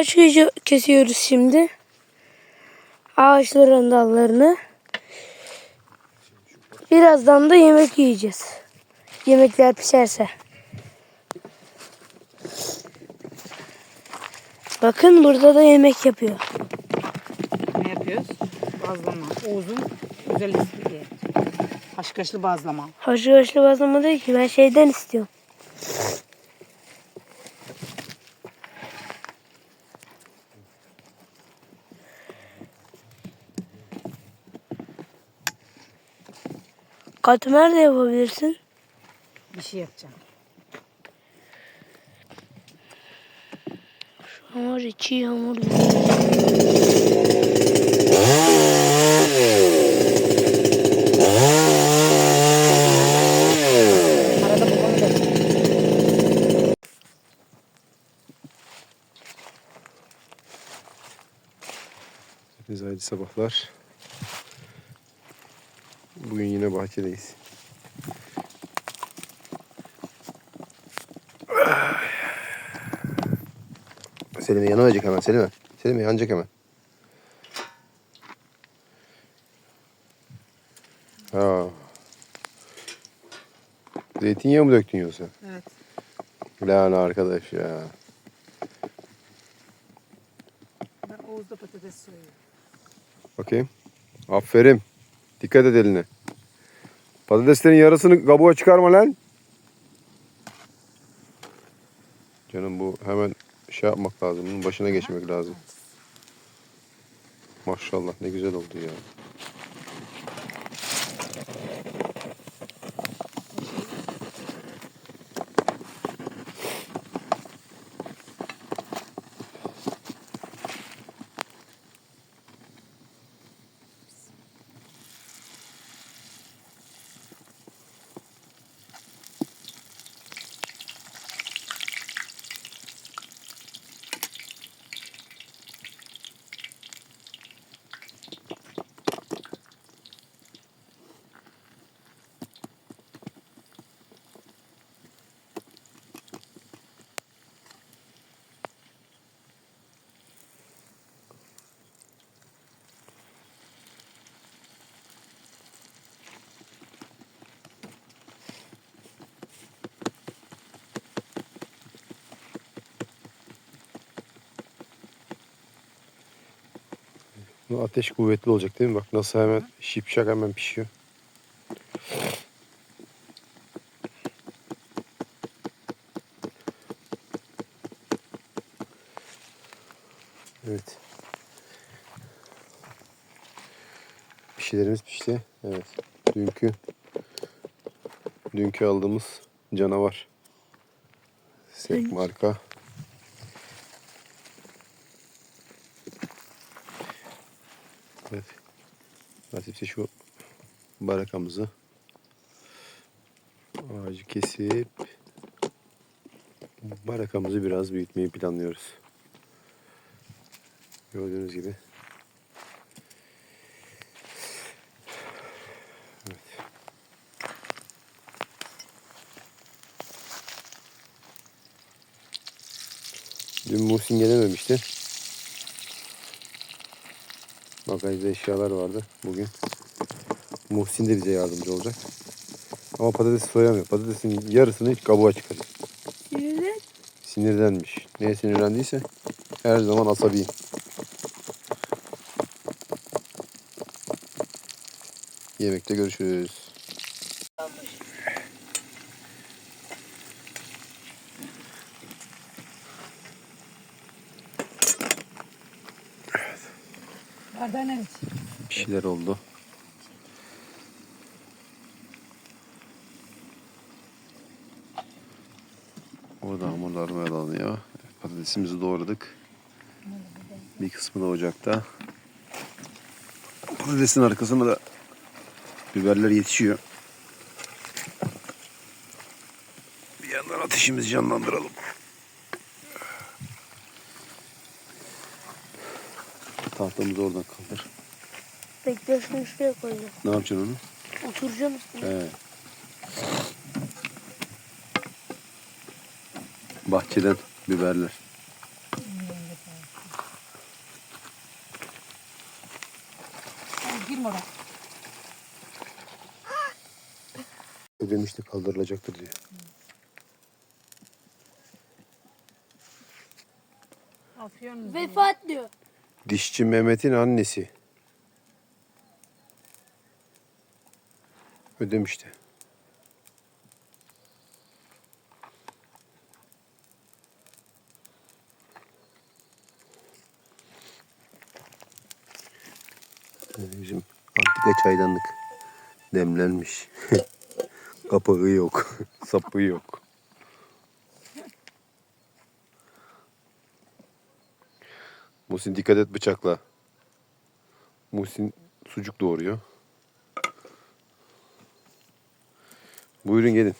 Ağaç kesi- kesiyoruz şimdi. Ağaçların dallarını. Birazdan da yemek yiyeceğiz. Yemekler pişerse. Bakın burada da yemek yapıyor. Ne yapıyoruz? Bazlama. Oğuz'un özel ismi. Haşkaşlı bazlama. Haşlı haşlı bazlama değil ki ben şeyden istiyorum. Katmer de yapabilirsin. Bir şey yapacağım. Hamur içi hamur. Babamı da Hepinize hayırlı sabahlar. Bugün yine bahçedeyiz. Selim'e yanacak hemen Selim'e. Selim'e yanacak hemen. Ha. Zeytinyağı mı döktün yoksa? Evet. Lan arkadaş ya. Ben Oğuz'da patates soyuyorum. Bakayım. Aferin. Dikkat et eline. Patateslerin yarısını kabuğa çıkarma lan. Canım bu hemen şey yapmak lazım. Bunun başına geçmek lazım. Maşallah ne güzel oldu ya. Ateş kuvvetli olacak değil mi? Bak nasıl hemen şipşak hemen pişiyor. Evet. Pişilerimiz pişti. Evet. Dünkü dünkü aldığımız canavar. Sek marka. Evet. Nasipse şu barakamızı ağacı kesip barakamızı biraz büyütmeyi planlıyoruz. Gördüğünüz gibi. Evet. Dün Muhsin gelememişti. Bagajda eşyalar vardı bugün. Muhsin de bize yardımcı olacak. Ama patates soyamıyor. Patatesin yarısını hiç kabuğa çıkarıyor. Sinirlen. Sinirlenmiş. Neye sinirlendiyse her zaman asabiyim. Yemekte görüşürüz. Bardağı nerede? Bir şeyler oldu. Orada hamurlar mayalanıyor. Patatesimizi doğradık. Bir kısmı da ocakta. Patatesin arkasına da biberler yetişiyor. Bir yandan ateşimizi canlandıralım. Tahtamızı oradan kaldır. Bekle şunu şuraya koyacağım. Ne yapacaksın onu? Oturacağım üstüne. He. Bahçeden biberler. Girme oraya. Ödemişti kaldırılacaktır diye. Afyon. Vefat diyor. Dişçi Mehmet'in annesi. Ödemişti. Bizim antika çaydanlık demlenmiş. Kapağı yok. Sapı yok. Muhsin dikkat et bıçakla. Muhsin sucuk doğuruyor. Buyurun gelin.